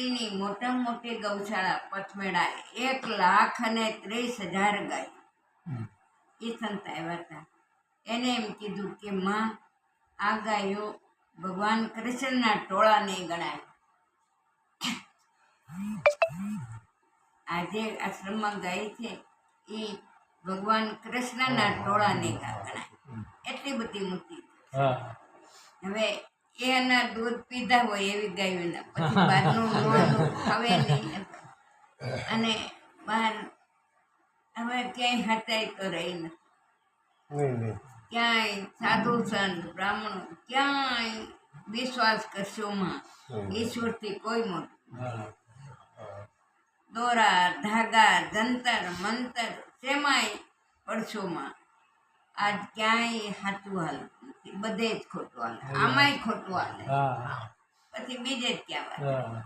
વસ્તીની મોટા મોટી ગૌશાળા પથમેળા એક લાખ અને ત્રીસ હજાર ગાય. એ સંત આવ્યા હતા. એને એમ કીધું કે માં આ ગાયો ભગવાન કૃષ્ણના ટોળાને ગણાય. આજે આશ્રમમાં ગાય છે એ ભગવાન કૃષ્ણના ટોળાને ગણાય. એટલી બધી મૂર્તિ હવે એના દૂધ પીધા હોય એવી ગાયોના. પછી બહારનું નહીં અને બહાર હવે ક્યાંય હટાય તો રહી નથી ક્યાંય સાધુ સંત બ્રાહ્મણો ક્યાંય વિશ્વાસ કરશોમાં ઈશ્વરથી કોઈ મોટું દોરા ધાગા જંતર મંતર શેમાંય પડશોમાં આજ ક્યાંય હાથું હાલતું બધે જ ખોટું હાલે. આમાંય ખોટું હાલે. પછી બીજે જ ક્યાં વાત? હા.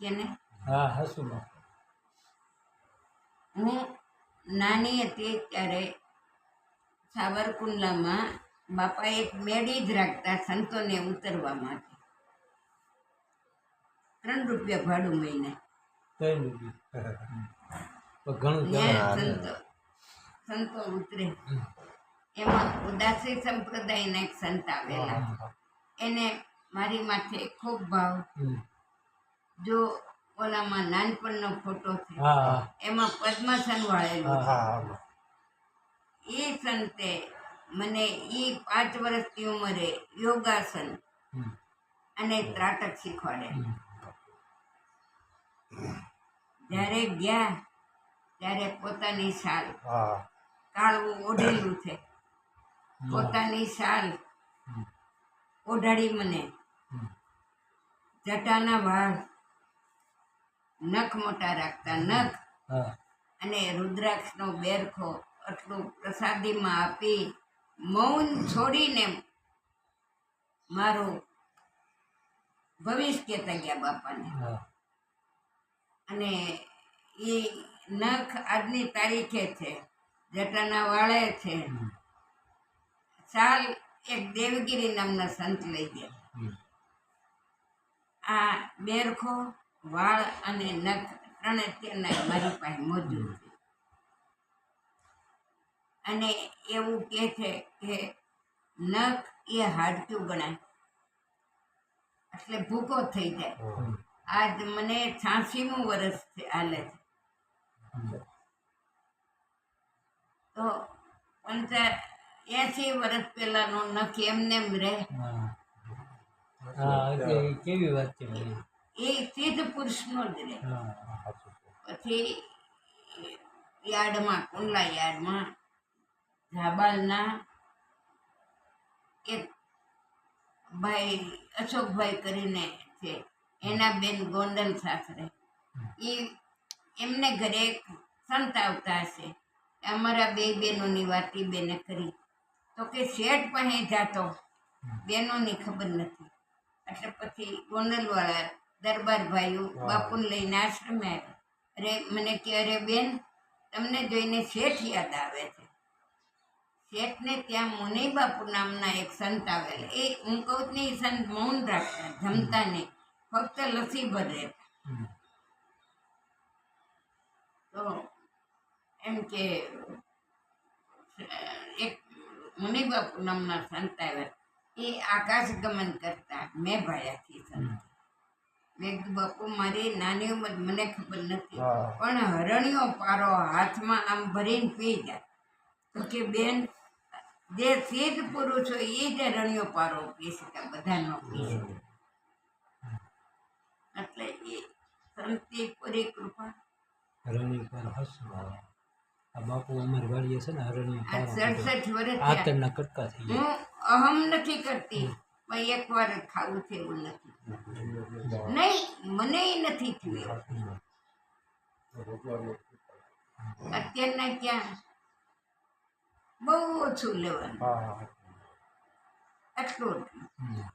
કે ને હા હસુમાં હું નાની હતી ત્યારે સાવરકુંડલામાં બાપા એક મેળી જ રાખતા સંતોને ઉતરવા માટે. ત્રણ રૂપિયા ભાડું મહિને. ઘણું સંતો. સંતો ઉતરે. એમાં ઉદાસી સંપ્રદાયના એક સંત આવેલા. એને મારી માથે ખૂબ ભાવ. જો ઓલામાં નાનપણનો ફોટો છે એમાં પદ્માસન વાળેલું. એ સંતે મને એ પાંચ વર્ષની ઉંમરે યોગાસન અને ત્રાટક શીખવાડે. જ્યારે ગયા ત્યારે પોતાની શાલ કાળવું ઓઢેલું છે. પોતાની શાલ ઓઢાડી મને. જટાના વાળ નખ મોટા રાખતા નખ અને રુદ્રાક્ષનો બેરખો આટલું પ્રસાદીમાં આપી મૌન છોડીને મારું ભવિષ્ય કહેતા ગયા બાપાને અને એ નખ આજની તારીખે છે. જટાના વાળે છે. સાલ એક દેવગીરી નામના સંત લઈ ગયા. આ બેરખો વાળ અને નખ ત્રણે અત્યારના મારી પાસે મોજું છે. અને એવું કહે છે કે નખ એ હાડકું ગણાય. એટલે ભૂકો થઈ જાય. આજ મને છાસીમું વર્ષ છે હાલે છે. તો પંચા એસી વર્ષ પહેલાનો નખ એમને એમ રહે. કેવી વાત છે એ સિદ્ધ પુરુષનો જ રહે. પછી યાર્ડમાં કુંડલા યાર્ડમાં ધાબાલના એક ભાઈ અશોકભાઈ કરીને છે. એના બેન ગોંડલ સાસરે એ એમને ઘરે એક સંત આવતા હશે. અમારા બે બહેનોની વાત એ બેને કરી. તો કે શેઠ પાસે જાતો. બહેનોની ખબર નથી. એટલે પછી ગોંડલવાળા દરબાર ભાઈઓ બાપુને લઈને આશ્રમે આવ્યા. અરે મને કે અરે બેન તમને જોઈને શેઠ યાદ આવે છે. શેઠને ત્યાં મુનિ બાપુ નામના એક સંત આવેલા. એ હું કહું ને એ સંત મૌન રાખતા જમતા નહીં ફક્ત લસી ભરે તો એમ કે એક મુનિ બાપુ નામના સંત આવ્યા એ આકાશ ગમન કરતા મેં ભાયાથી સંત મેં કીધું બાપુ મારી નાની ઉંમર મને ખબર નથી પણ હરણીઓ પારો હાથમાં આમ ભરીને પી જાય તો કે બેન જે સિદ્ધ પુરુષો એ જ હરણિયો પારો પી શકે બધા ન પી શકે. એટલે એ સંતિ પૂરી કૃપા. હરણી પર હસવા. આ બાપુ અમારી વાડીએ છે ને હરણી આ સડસઠ વર્ષ થયા. આતરના કટકા થઈ ગયા. અહમ નથી કરતી. પણ એક વાર ખાવું છે એવું નથી. નહીં મને નથી થયું. અત્યારના ક્યાં બહુ ઓછું લેવાનું. હમ.